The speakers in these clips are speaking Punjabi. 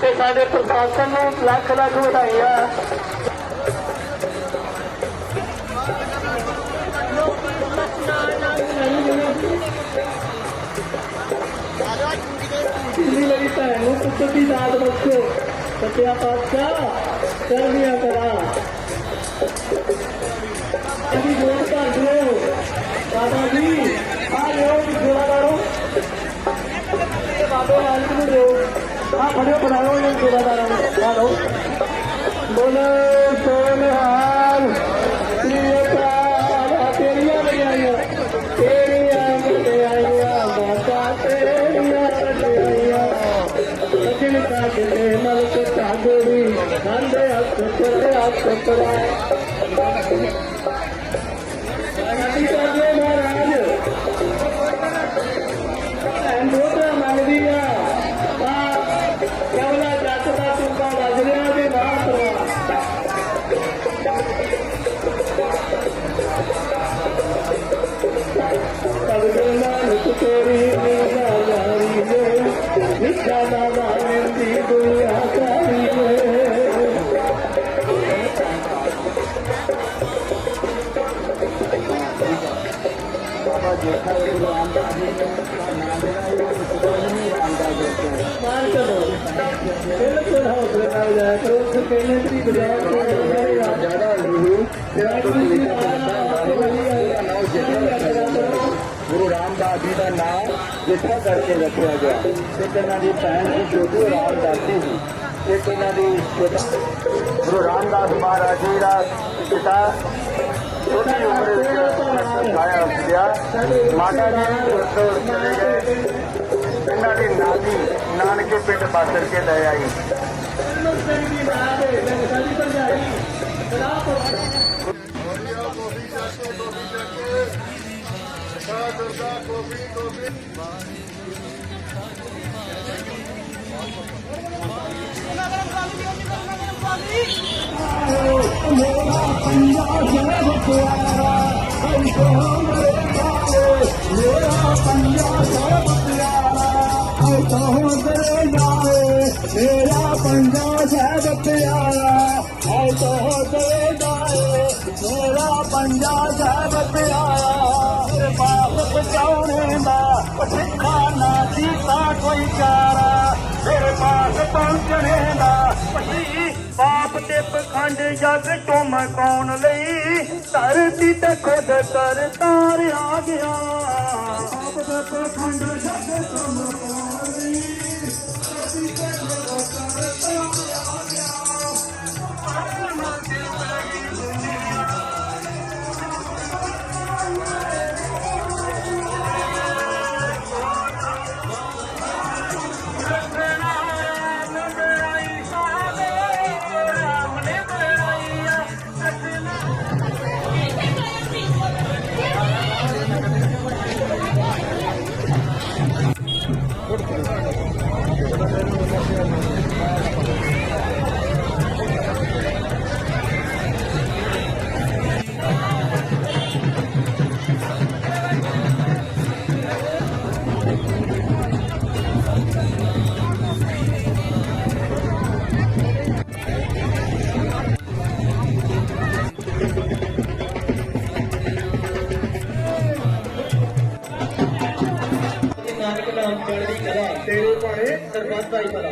ਤੇ ਸਾਡੇ ਪ੍ਰਸ਼ਾਸਨ ਨੂੰ ਲੱਖ ਲੱਖ ਵਧਾਈਆਂ। ਪਿਛਲੀ ਵਾਰੀ ਭੈਣ ਨੂੰ ਪੁੱਤ ਦੀ ਦਾਤ ਬਖਸ਼ੋ, ਸੱਚਿਆ ਪਾਤਸ਼ਾਹ ਕਰਨੀਆਂ ਕਰਾ ਅਜੀ ਜੋੜ ਕਰ ਦਿਓ। ਬਾਬਾ ਜੀ, ਆ ਲਿਓ ਜੋੜਾ हा खड़ियो बनायो हेलो बोले सोनहार तेरिया में आई तेरिया में ਬਿਲਕੁਲ ਹੌਸਲੇ ਨਾਲ ਜਾਇਆ ਕਰੋ ਉੱਥੇ ਪਹਿਲੇ ਤਰੀ ਬਜਾਏ ਜ਼ਿਆਦਾ ਨਹੀਂ ਤੇਰਾ ਕੋਈ ਗੁਰੂ ਰਾਮਦਾਸ ਜੀ ਦਾ ਨਾਮ ਜਿੱਥਾ ਕਰਕੇ ਰੱਖਿਆ ਗਿਆ। ਇੱਕ ਇਹਨਾਂ ਦੀ ਭੈਣ ਸੀ ਜੋਤੀ ਰਾਮਦਾਸੀ ਸੀ ਇੱਕ ਇਹਨਾਂ ਦੀ ਗੁਰੂ ਰਾਮਦਾਸ ਮਹਾਰਾਜ ਜੀ ਦਾ ਪਿਤਾ ਛੋਟੀ ਉਮਰ ਵਿੱਚ ਆਇਆ ਗਿਆ। ਮਾਤਾ ਜੀ ਜਦੋਂ ਚਲੇ ਗਏ ਨਾਨਕੇ ਪਿੰਡ ਬਾਸਰ ਕੇ ਲੈ ਆਈ ਮੇਰਾ ਪੰਜਾ ਸਾਹਿਬ ਪਿਆਰਾ ਹੈ ਤੋ ਤੇਰੇ ਜਾਏ ਮੇਰਾ ਪੰਜਾ ਸਾਹਿਬ ਪਿਆਰਾ। ਮੇਰੇ ਪਾਪ ਬਚਾਉਣੇ ਦਾ ਸਿੱਖਾ ਨਾ ਕੀਤਾ ਕੋਈ ਚਾਰਾ। ਮੇਰੇ ਪਾਸ ਪਹੁੰਚਣੇ ਦਾ ਪਤੀ ਪਾਪ ਤੇ ਪਖੰਡ ਜਗ ਤੋਂ ਮਕਾਉਣ ਲਈ? ਧਰਤੀ ਤੇ ਖੁਦ ਕਰ ਤਾਰ ਆ ਗਿਆ। ਪਾਪ ਤੇ ਪਖੰਡ ਜਗ ਤੋਂ ਨਾਮ ਚੜ੍ਹਦੀ ਕਲਾ ਤੇਰੇ ਭਾਣੇ ਸਰਬੱਤ ਦਾ ਭਲਾ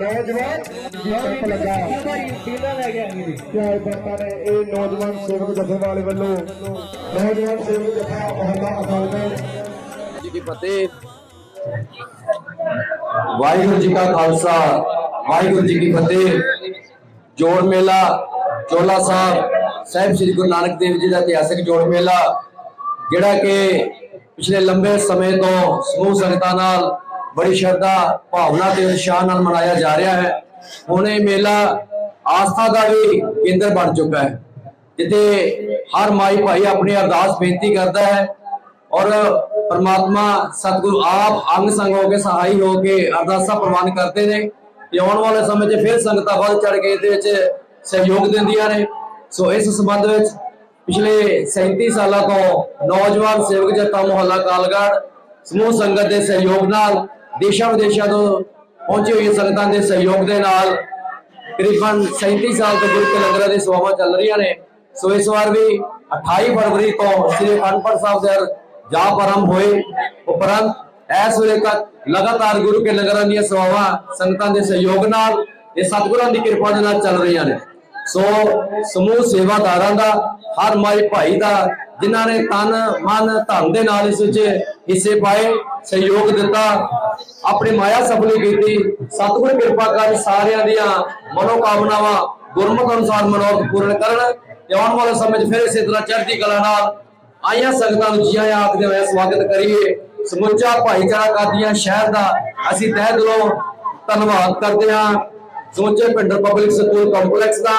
ਨੌਜਵਾਨ ਜੀਵਨ ਲੱਗਾ ਭਾਈ ਠੀਲਾ ਲੈ ਕੇ ਆਂਗੀ ਚਾਰ ਬਾਤਾਂ ਨੇ ਇਹ ਨੌਜਵਾਨ ਸੇਵਕ ਜਥੇ ਵਾਲੇ ਵੱਲੋਂ ਨੌਜਵਾਨ ਸੇਵਕ ਜਥਾ ਮਹੱਲਾ ਅਕਾਲ ਜੀ ਕੀ ਫਤਿਹ। ਵਾਹਿਗੁਰੂ ਜੀ ਕਾ ਖਾਲਸਾ, ਵਾਹਿਗੁਰੂ ਜੀ ਕੀ ਫਤਿਹ। ਜੋੜ ਮੇਲਾ, ਚੋਲਾ ਸਾਹਿਬ ਸਾਹਿਬ ਸ੍ਰੀ ਗੁਰੂ ਨਾਨਕ ਦੇਵ ਜੀ ਦਾ ਇਤਿਹਾਸਕ ਜੋੜ ਮੇਲਾ, ਜਿਹੜਾ ਕਿ ਪਿਛਲੇ ਲੰਬੇ ਸਮੇਂ ਤੋਂ ਸਮੂਹ ਸੰਗਤਾਂ ਨਾਲ ਬੜੀ ਸ਼ਰਧਾ, ਭਾਵਨਾ ਤੇ ਉਤਸ਼ਾਹ ਨਾਲ ਮਨਾਇਆ ਜਾ ਰਿਹਾ ਹੈ। ਹੁਣ ਇਹ ਮੇਲਾ ਆਸਥਾ ਦਾ ਵੀ ਕੇਂਦਰ ਬਣ ਚੁੱਕਾ ਹੈ, ਜਿੱਥੇ ਹਰ ਮਾਈ ਭਾਈ ਆਪਣੀ ਅਰਦਾਸ ਬੇਨਤੀ ਕਰਦਾ ਹੈ ਔਰ ਪਰਮਾਤਮਾ ਸਤਿਗੁਰੂ ਆਪ ਅੰਗ ਸੰਗ ਹੋ ਕੇ, ਸਹਾਈ ਹੋ ਕੇ ਅਰਦਾਸਾਂ ਪ੍ਰਵਾਨ ਕਰਦੇ ਨੇ ਤੇ ਆਉਣ ਵਾਲੇ ਸਮੇਂ 'ਚ ਫਿਰ ਸੰਗਤਾਂ ਵੱਧ ਚੜ ਕੇ ਇਹਦੇ ਵਿੱਚ ਸਹਿਯੋਗ ਦਿੰਦੀਆਂ ਨੇ। ਸੋ ਇਸ ਸੰਬੰਧ ਵਿੱਚ ਪਿਛਲੇ 37 ਸਾਲਾਂ ਤੋਂ ਨੌਜਵਾਨ ਸੇਵਕ ਜਥਾ ਮੁਹੱਲਾ ਕਾਲਗੜ ਸਮੂਹ ਸੰਗਤ ਦੇ ਸਹਿਯੋਗ ਨਾਲ ਦੇਸ਼ਾਂ ਵਿਦੇਸ਼ਾਂ ਤੋਂ ਪਹੁੰਚੀ ਹੋਈ ਸੰਗਤਾਂ ਦੇ ਸਹਿਯੋਗ ਦੇ ਨਾਲ ਤਕਰੀਬਨ 37 ਸਾਲ ਤੋਂ ਗੁਰੂ ਕੇ ਲੰਗਰਾਂ ਦੀ ਸੇਵਾਵਾਂ ਚੱਲ ਰਹੀਆਂ ਨੇ, ਸੋ ਇਸ ਵਾਰ ਵੀ 28 ਫਰਵਰੀ ਤੋਂ ਸ੍ਰੀ ਅਨੰਦਪੁਰ ਸਾਹਿਬ ਦੇ ਜਾਪ ਆਰੰਭ ਹੋਏ। ਉਪਰੰਤ ਇਸ ਵੇਲੇ ਤੱਕ ਲਗਾਤਾਰ ਗੁਰੂ ਕੇ ਲੰਗਰਾਂ ਦੀਆਂ ਸੇਵਾਵਾਂ ਸੰਗਤਾਂ ਦੇ ਸਹਿਯੋਗ ਨਾਲ ਇਹ ਸਤਿਗੁਰਾਂ ਦੀ ਕਿਰਪਾ ਦੇ ਨਾਲ ਚੱਲ ਰਹੀਆਂ ਨੇ। ਸੋ ਸਮੂਹ ਸੇਵਾਦਾਰਾਂ ਦਾ, ਹਰ ਮਾਈ ਭਾਈ ਦਾ, ਜਿਨ੍ਹਾਂ ਨੇ ਤਨ, ਮਨ, ਧਨ ਦੇ ਨਾਲ ਇਸ ਵਿੱਚ ਹਿੱਸੇ ਪਾਏ, ਸਹਿਯੋਗ ਦਿੱਤਾ, ਆਪਣੀ ਮਾਇਆ ਸਫਲੀ ਕੀਤੀ। ਸਤਿਗੁਰ ਕਿਰਪਾ ਕਰ ਸਾਰਿਆਂ ਦੀਆਂ ਮਨੋਕਾਮਨਾਵਾਂ ਗੁਰਮੁਖ ਅਨੁਸਾਰ ਮਨੋਰਥ ਪੂਰਨ ਕਰਨ ਤੇ ਆਉਣ ਵਾਲੇ ਸਮੇਂ 'ਚ ਫਿਰ ਇਸੇ ਤਰ੍ਹਾਂ ਚੜ੍ਹਦੀ ਕਲਾ ਨਾਲ ਆਈਆਂ ਸੰਗਤਾਂ ਨੂੰ ਜੀ ਆਇਆਂ ਆਖਦੇ ਹੋਏ ਸਵਾਗਤ ਕਰੀਏ। ਸਮੁੱਚਾ ਭਾਈਚਾਰਾ ਕਾਦੀਆਂ ਸ਼ਹਿਰ ਦਾ ਅਸੀਂ ਤਹਿ ਦਿਲੋਂ ਧੰਨਵਾਦ ਕਰਦੇ ਹਾਂ। ਸਮੁੱਚੇ ਪਿੰਡ ਪਬਲਿਕ ਸਕੂਲ ਕੰਪਲੈਕਸ ਦਾ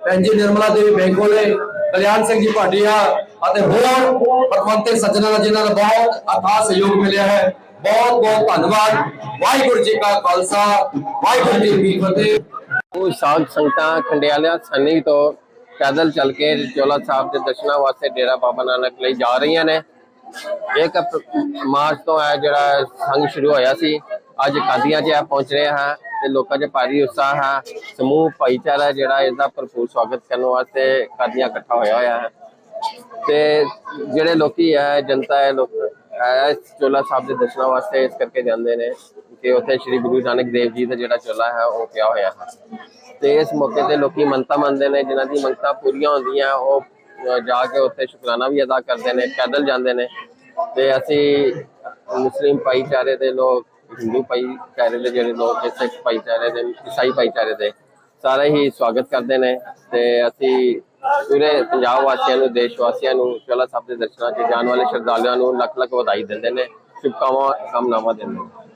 ਭੈਣ ਨਿਰਮਲਾ ਦੇਵੀ ਬੈਂਕੋਲੇ ਕਲਿਆਣ ਸਿੰਘ ਜੀ ਭਾਟੀਆ ਅਤੇ ਹੋਰ ਪਤਵੰਤੇ ਸੱਜਣਾਂ ਦਾ ਜਿਨ੍ਹਾਂ ਦਾ ਬਹੁਤ ਅਥਾਹ ਸਹਿਯੋਗ ਮਿਲਿਆ ਹੈ। ਬਹੁਤ ਬਹੁਤ ਧੰਨਵਾਦ। ਵਾਹਿਗੁਰੂ ਜੀ ਕਾ ਖਾਲਸਾ, ਵਾਹਿਗੁਰੂ ਜੀ ਕੀ ਫਤਿਹ। ਉਹ ਸਾਧ ਸੰਗਤਾਂ ਖੰਡਿਆਲਾ ਸੰਨੀ ਤੋਂ ਪੈਦਲ ਚੱਲ ਕੇ ਚੋਲਾ ਸਾਹਿਬ ਦੇ ਦਰਸ਼ਨਾਂ ਵਾਸਤੇ ਡੇਰਾ ਬਾਬਾ ਨਾਨਕ ਲਈ ਜਾ ਰਹੀਆਂ ਨੇ। ਇੱਕ ਮਾਰਚ ਤੋਂ ਹੈ ਜਿਹੜਾ ਸੰਗ ਸ਼ੁਰੂ ਹੋਇਆ ਸੀ, ਅੱਜ ਕਾਦੀਆਂ 'ਚ ਆ ਪਹੁੰਚ ਰਹੇ ਹਾਂ। ਤੇ ਲੋਕਾਂ 'ਚ ਭਾਰੀ ਉਤਸ਼ਾਹ ਹੈ। ਸਮੂਹ, ਭਾਈਚਾਰਾ ਜਿਹੜਾ ਇਸ ਦਾ ਭਰਪੂਰ ਸਵਾਗਤ ਕਰਨ ਵਾਸਤੇ ਕਰਦੀਆਂ ਇਕੱਠਾ ਹੋਇਆ ਹੋਇਆ ਹੈ। ਤੇ ਜਿਹੜੇ ਲੋਕੀ ਹੈ, ਜਨਤਾ ਹੈ, ਲੋਕ ਹੈ, ਚੋਲਾ ਸਾਹਿਬ ਦੇ ਦਰਸ਼ਨਾਂ ਵਾਸਤੇ ਇਸ ਕਰਕੇ ਜਾਂਦੇ ਨੇ ਕਿ ਉੱਥੇ ਸ੍ਰੀ ਗੁਰੂ ਨਾਨਕ ਦੇਵ ਜੀ ਦਾ ਜਿਹੜਾ ਚੋਲਾ ਹੈ, ਉਹ ਪਿਆ ਹੋਇਆ ਹੈ। ਤੇ ਇਸ ਮੌਕੇ ਤੇ ਲੋਕੀ ਮੰਨਤਾ ਮੰਨਦੇ ਨੇ, ਜਿਨ੍ਹਾਂ ਦੀ ਮੰਨਤਾਂ ਪੂਰੀਆਂ ਹੁੰਦੀਆਂ, ਉਹ ਜਾ ਕੇ ਉੱਥੇ ਸ਼ੁਕਰਾਨਾ ਵੀ ਅਦਾ ਕਰਦੇ ਨੇ, ਪੈਦਲ ਜਾਂਦੇ ਨੇ। ਤੇ ਅਸੀਂ ਮੁਸਲਿਮ ਭਾਈਚਾਰੇ ਦੇ ਲੋਕ ਹਿੰਦੂ ਭਾਈਚਾਰੇ ਦੇ ਜਿਹੜੇ ਲੋਕ ਤੇ ਸਿੱਖ ਭਾਈਚਾਰੇ ਦੇ, ਈਸਾਈ ਭਾਈਚਾਰੇ ਦੇ, ਸਾਰੇ ਹੀ ਸਵਾਗਤ ਕਰਦੇ ਨੇ ਤੇ ਅਸੀਂ ਪੂਰੇ ਪੰਜਾਬ ਵਾਸੀਆਂ ਨੂੰ, ਦੇਸ਼ ਵਾਸੀਆਂ ਨੂੰ ਚੋਲਾ ਸਾਹਿਬ ਦੇ ਦਰਸ਼ਨਾਂ 'ਚ ਜਾਣ ਵਾਲੇ ਸ਼ਰਧਾਲੂਆਂ ਨੂੰ ਲੱਖ ਲੱਖ ਵਧਾਈ ਦਿੰਦੇ ਨੇ ਸ਼ੁਭਕਾਮਨਾਵਾਂ ਕਾਮਨਾਵਾਂ ਦਿੰਦੇ ਨੇ।